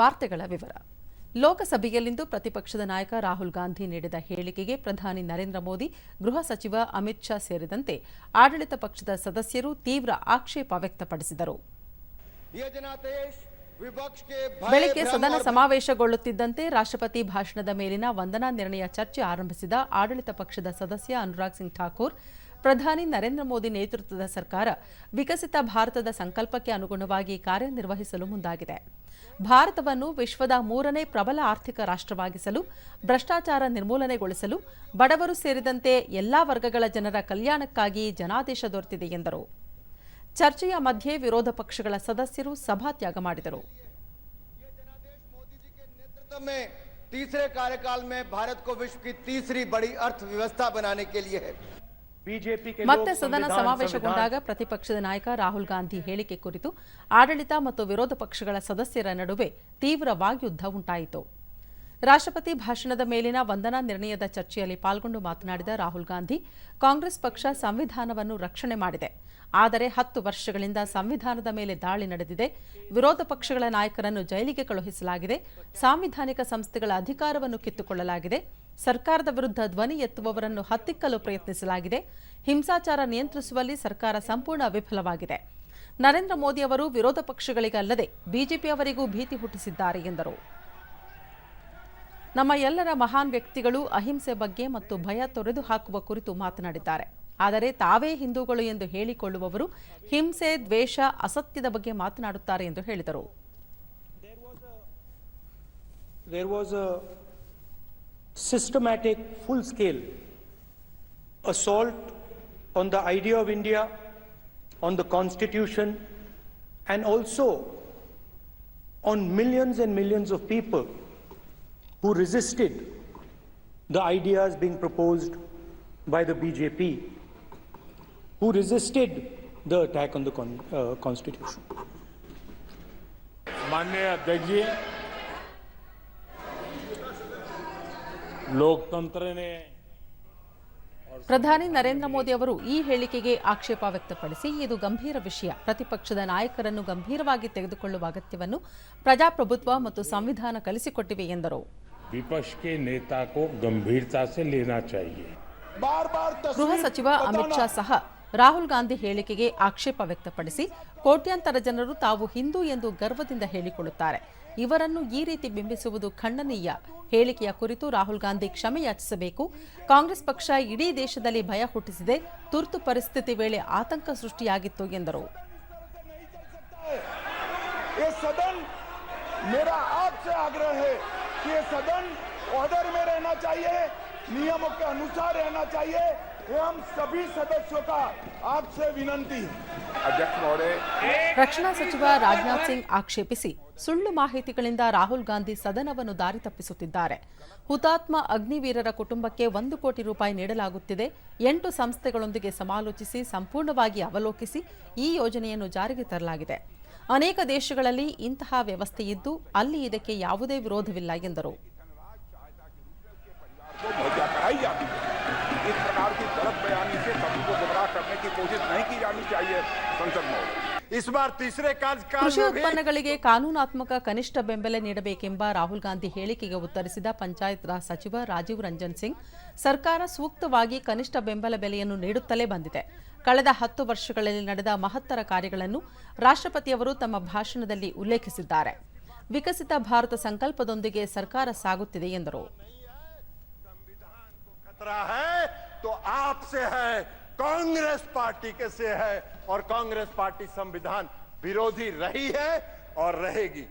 ವಾರ್ತೆಗಳ ವಿವರ. ಲೋಕಸಭೆಯಲ್ಲಿಂದು ಪ್ರತಿಪಕ್ಷದ ನಾಯಕ ರಾಹುಲ್ ಗಾಂಧಿ ನೀಡಿದ ಹೇಳಿಕೆಗೆ ಪ್ರಧಾನಿ ನರೇಂದ್ರ ಮೋದಿ, ಗೃಹ ಸಚಿವ ಅಮಿತ್ ಶಾ ಸೇರಿದಂತೆ ಆಡಳಿತ ಪಕ್ಷದ ಸದಸ್ಯರು ತೀವ್ರ ಆಕ್ಷೇಪ ವ್ಯಕ್ತಪಡಿಸಿದರು. ಬೆಳಗ್ಗೆ ಸದನ ಸಮಾವೇಶಗೊಳ್ಳುತ್ತಿದ್ದಂತೆ ರಾಷ್ಟ್ರಪತಿ ಭಾಷಣದ ಮೇಲಿನ ವಂದನಾ ನಿರ್ಣಯ ಚರ್ಚೆ ಆರಂಭಿಸಿದ ಆಡಳಿತ ಪಕ್ಷದ ಸದಸ್ಯ ಅನುರಾಗ್ ಸಿಂಗ್ ಠಾಕೂರ್, ಪ್ರಧಾನಿ ನರೇಂದ್ರ ಮೋದಿ ನೇತೃತ್ವದ ಸರ್ಕಾರ ವಿಕಸಿತ ಭಾರತದ ಸಂಕಲ್ಪಕ್ಕೆ ಅನುಗುಣವಾಗಿ ಕಾರ್ಯನಿರ್ವಹಿಸಲು ಮುಂದಾಗಿದೆ. ಭಾರತವನ್ನು ವಿಶ್ವದ ಮೂರನೇ ಪ್ರಬಲ ಆರ್ಥಿಕ ರಾಷ್ಟ್ರವಾಗಿಸಲು ಭ್ರಷ್ಟಾಚಾರ ನಿರ್ಮೂಲನೆಗೊಳಿಸಲು ಬಡವರು ಸೇರಿದಂತೆ ಎಲ್ಲಾ ವರ್ಗಗಳ ಜನರ ಕಲ್ಯಾಣಕ್ಕಾಗಿ ಜನಾದೇಶ ದೊರೆತಿದೆ ಎಂದರು ಚರ್ಚೆಯ ಮಧ್ಯೆ ವಿರೋಧ ಪಕ್ಷಗಳ ಸದಸ್ಯರು ಸಭಾತ್ಯಾಗ ಮಾಡಿದರು मोदी जी के नेतृत्व में तीसरे कार्यकाल में भारत को विश्व की तीसरी बड़ी अर्थव्यवस्था बनाने के लिए है बीजेपी के ಮತ್ತೆ ಸದನ ಸಮಾವೇಶಗೊಂಡಾಗ ಪ್ರತಿಪಕ್ಷದ ನಾಯಕ ರಾಹುಲ್ ಗಾಂಧಿ ಹೇಳಿಕೆ ಕುರಿತು ಆಡಳಿತ ಮತ್ತು ವಿರೋಧ ಪಕ್ಷಗಳ ಸದಸ್ಯರ ನಡುವೆ ತೀವ್ರ ವಾಗ್ಯುದ್ಧ ಉಂಟಾಯಿತು. ರಾಷ್ಟ್ರಪತಿ ಭಾಷಣದ ಮೇಲಿನ ವಂದನಾ ನಿರ್ಣಯದ ಚರ್ಚೆಯಲ್ಲಿ ಪಾಲ್ಗೊಂಡು ಮಾತನಾಡಿದ ರಾಹುಲ್ ಗಾಂಧಿ ಕಾಂಗ್ರೆಸ್ ಪಕ್ಷ ಸಂವಿಧಾನವನ್ನು ರಕ್ಷಣೆ ಮಾಡಿದೆ. ಆದರೆ ಹತ್ತು ವರ್ಷಗಳಿಂದ ಸಂವಿಧಾನದ ಮೇಲೆ ದಾಳಿ ನಡೆದಿದೆ. ವಿರೋಧ ಪಕ್ಷಗಳ ನಾಯಕರನ್ನು ಜೈಲಿಗೆ ಕಳುಹಿಸಲಾಗಿದೆ. ಸಾಂವಿಧಾನಿಕ ಸಂಸ್ಥೆಗಳ ಅಧಿಕಾರವನ್ನು ಕಿತ್ತುಕೊಳ್ಳಲಾಗಿದೆ. ಸರ್ಕಾರದ ವಿರುದ್ಧ ಧ್ವನಿ ಎತ್ತುವವರನ್ನು ಹತ್ತಿಕ್ಕಲು ಪ್ರಯತ್ನಿಸಲಾಗಿದೆ. ಹಿಂಸಾಚಾರ ನಿಯಂತ್ರಿಸುವಲ್ಲಿ ಸರ್ಕಾರ ಸಂಪೂರ್ಣ ವಿಫಲವಾಗಿದೆ. ನರೇಂದ್ರ ಮೋದಿ ಅವರು ವಿರೋಧ ಪಕ್ಷಗಳಿಗಲ್ಲದೆ ಬಿಜೆಪಿಯವರಿಗೂ ಭೀತಿ ಹುಟ್ಟಿಸಿದ್ದಾರೆ ಎಂದರು. ನಮ್ಮ ಎಲ್ಲರ ಮಹಾನ್ ವ್ಯಕ್ತಿಗಳು ಅಹಿಂಸೆ ಬಗ್ಗೆ ಮತ್ತು ಭಯ ತೊರೆದು ಹಾಕುವ ಕುರಿತು ಮಾತನಾಡಿದ್ದಾರೆ. ಆದರೆ ತಾವೇ ಹಿಂದೂಗಳು ಎಂದು ಹೇಳಿಕೊಳ್ಳುವವರು ಹಿಂಸೆ ದ್ವೇಷ ಅಸತ್ಯದ ಬಗ್ಗೆ ಮಾತನಾಡುತ್ತಾರೆ ಎಂದು ಹೇಳಿದರು there was a systematic, full scale assault on the idea of India, on the constitution, and also on millions and millions of people who resisted the ideas being proposed by the BJP, who resisted the attack on the con- uh, constitution. माननीय अध्यक्ष जी लोकतंत्र ने ಪ್ರಧಾನಿ ನರೇಂದ್ರ ಮೋದಿ ಅವರು ಈ ಹೇಳಿಕೆಗೆ ಆಕ್ಷೇಪ ವ್ಯಕ್ತಪಡಿಸಿ ಇದು ಗಂಭೀರ ವಿಷಯ ಪ್ರತಿಪಕ್ಷದ ನಾಯಕರನ್ನು ಗಂಭೀರವಾಗಿ ತೆಗೆದುಕೊಳ್ಳುವ ಅಗತ್ಯವನ್ನು ಪ್ರಜಾಪ್ರಭುತ್ವ ಮತ್ತು ಸಂವಿಧಾನ ಕಲಿಸಿಕೊಟ್ಟಿವೆ ಎಂದರು विपक्ष के नेता को गंभीरता से लेना चाहिए बार बार ಗೃಹ ಸಚಿವ ಅಮಿತ್ ಶಾ ಸಹ ರಾಹುಲ್ ಗಾಂಧಿ ಹೇಳಿಕೆಗೆ ಆಕ್ಷೇಪ ವ್ಯಕ್ತಪಡಿಸಿ ಕೋಟ್ಯಾಂತರ ಜನರು ತಾವು ಹಿಂದೂ ಎಂದು ಗರ್ವದಿಂದ ಹೇಳಿಕೊಳ್ಳುತ್ತಾರೆ ಇವರನ್ನು ಈ ರೀತಿ ಬಿಂಬಿಸುವುದು ಖಂಡನೀಯ ಹೇಳಿಕೆಯ ಕುರಿತು ರಾಹುಲ್ ಗಾಂಧಿ ಕ್ಷಮೆ ಯಾಚಿಸಬೇಕು ಕಾಂಗ್ರೆಸ್ ಪಕ್ಷ ಇಡೀ ದೇಶದಲ್ಲಿ ಭಯ ಹುಟ್ಟಿಸಿದೆ ತುರ್ತು ಪರಿಸ್ಥಿತಿ ವೇಳೆ ಆತಂಕ ಸೃಷ್ಟಿಯಾಗಿತ್ತು ಎಂದರು ये सदन मेरा आपसे आग्रह है कि ये सदन ऑर्डर में रहना चाहिए नियमों के अनुसार रहना चाहिए ये हम सभी सदस्यों का आपसे विनंती है अध्यक्ष महोदय ರಕ್ಷಣಾ ಸಚಿವ ರಾಜನಾಥ್ ಸಿಂಗ್ ಆಕ್ಷೇಪಿಸಿ ಸುಳ್ಳು ಮಾಹಿತಿಗಳಿಂದ ರಾಹುಲ್ ಗಾಂಧಿ ಸದನವನ್ನು ದಾರಿ ತಪ್ಪಿಸುತ್ತಿದ್ದಾರೆ ಹುತಾತ್ಮ ಅಗ್ನಿವೀರರ ಕುಟುಂಬಕ್ಕೆ ಒಂದು ಕೋಟಿ ರೂಪಾಯಿ ನೀಡಲಾಗುತ್ತಿದೆ ಎಂಟು ಸಂಸ್ಥೆಗಳೊಂದಿಗೆ ಸಮಾಲೋಚಿಸಿ ಸಂಪೂರ್ಣವಾಗಿ ಅವಲೋಕಿಸಿ ಈ ಯೋಜನೆಯನ್ನು ಜಾರಿಗೆ ತರಲಾಗಿದೆ ಅನೇಕ ದೇಶಗಳಲ್ಲಿ ಇಂತಹ ವ್ಯವಸ್ಥೆ ಇದ್ದು ಅಲ್ಲಿ ಇದಕ್ಕೆ ಯಾವುದೇ ವಿರೋಧವಿಲ್ಲ ಎಂದರು इस प्रकार की गलत बयानी से सभी को गुमराह करने की कोशिश नहीं की जानी चाहिए संसद में इस बार तीसरे कार्यकाल ಕೃಷಿ में भी ಉತ್ಪನ್ನಗಳಿಗೆ ಕಾನೂನಾತ್ಮಕ ಕನಿಷ್ಠ ಬೆಂಬಲ ನೀಡಬೇಕೆಂಬ ರಾಹುಲ್ ಗಾಂಧಿ ಹೇಳಿಕೆಗೆ ಉತ್ತರಿಸಿದ ಪಂಚಾಯತ್ ರಾಜ್ ಸಚಿವ ರಾಜೀವ್ ರಂಜನ್ ಸಿಂಗ್ ಸರ್ಕಾರ ಸೂಕ್ತವಾಗಿ ಕನಿಷ್ಠ ಬೆಂಬಲ ಬೆಲೆಯನ್ನು ನೀಡುತ್ತಲೇ ಬಂದಿದೆ ಕಳೆದ ಹತ್ತು ವರ್ಷಗಳಲ್ಲಿ ನಡೆದ ಮಹತ್ತರ ಕಾರ್ಯಗಳನ್ನು ರಾಷ್ಟ್ರಪತಿಯವರು ತಮ್ಮ ಭಾಷಣದಲ್ಲಿ ಉಲ್ಲೇಖಿಸಿದ್ದಾರೆ ವಿಕಸಿತ ಭಾರತ ಸಂಕಲ್ಪದೊಂದಿಗೆ ಸರ್ಕಾರ ಸಾಗುತ್ತಿದೆ ಎಂದರು खतरा है तो आपसे है, कांग्रेस पार्टी के से है, और कांग्रेस पार्टी संविधान विरोधी रही है और रहेगी।